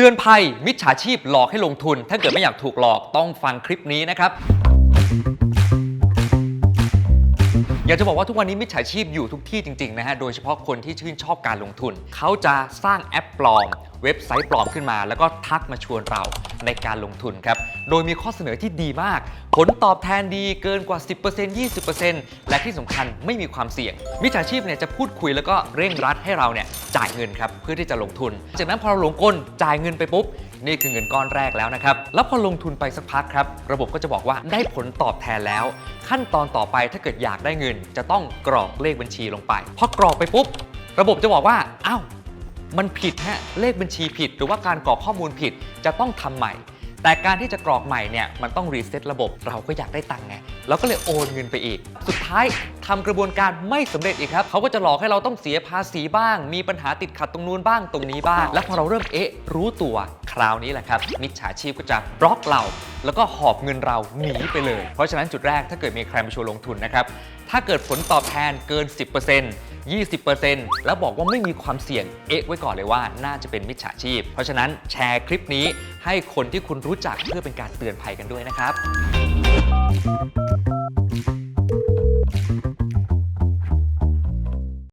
เตือนภัย มิจฉาชีพหลอกให้ลงทุน ถ้าเกิดไม่อยากถูกหลอกต้องฟังคลิปนี้นะครับ อยากจะบอกว่าทุกวันนี้มิจฉาชีพอยู่ทุกที่จริง ๆ นะฮะ โดยเฉพาะคนที่ชื่นชอบการลงทุน เขาจะสร้างแอปปลอม เว็บไซต์ปลอมขึ้นมา แล้วก็ทักมาชวนเราในการลงทุนครับ โดยมีข้อเสนอที่ดีมาก ผลตอบแทนดีเกินกว่า 10% 20%และที่สำคัญไม่มีความเสี่ยง มิจฉาชีพเนี่ยจะพูดคุยแล้วก็เร่งรัดให้เราเนี่ยจ่ายเงินครับเพื่อที่จะลงทุน จากนั้นพอเราหลงกลจ่ายเงินไปปุ๊บนี่คือเงินก้อนแรกแล้วนะครับ แล้วพอลงทุนไปสักพักครับ ระบบก็จะบอกว่าได้ผลตอบแทนแล้ว ขั้นตอนต่อไปถ้าเกิดอยากได้เงิน จะต้องกรอกเลขบัญชีลงไป พอกรอกไปปุ๊บ ระบบจะบอกว่า อ้าว มันผิดฮะเลขบัญชีผิด หรือว่าการกรอกข้อมูลผิดจะต้องทำใหม่ แต่การที่จะกรอกใหม่เนี่ยมันต้องรีเซ็ตระบบเราก็อยากได้ตังค์ไงเราก็เลยโอนเงินไปอีก สุดท้ายทำกระบวนการไม่สำเร็จอีกครับเขาก็จะหลอกให้เราต้องเสียภาษีบ้าง มีปัญหาติดขัดตรงนู้นบ้างตรงนี้บ้าง แล้วพอเราเริ่มเอ๊ะรู้ตัว คราวนี้แหละครับมิจฉาชีพก็จะบล็อกเรา แล้วก็หอบเงินเราหนีไปเลย เพราะฉะนั้นจุดแรกถ้าเกิดมีใครมาชวนลงทุนนะครับถ้าเกิดผลตอบแทนเกิน 10% 20%แล้วบอกว่าไม่มีความเสี่ยง เอ๊ะไว้ก่อนเลยว่าน่าจะเป็นมิจฉาชีพ เพราะฉะนั้นแชร์คลิปนี้ให้คนที่คุณรู้จักเพื่อเป็นการเตือนภัยกันด้วยนะครับ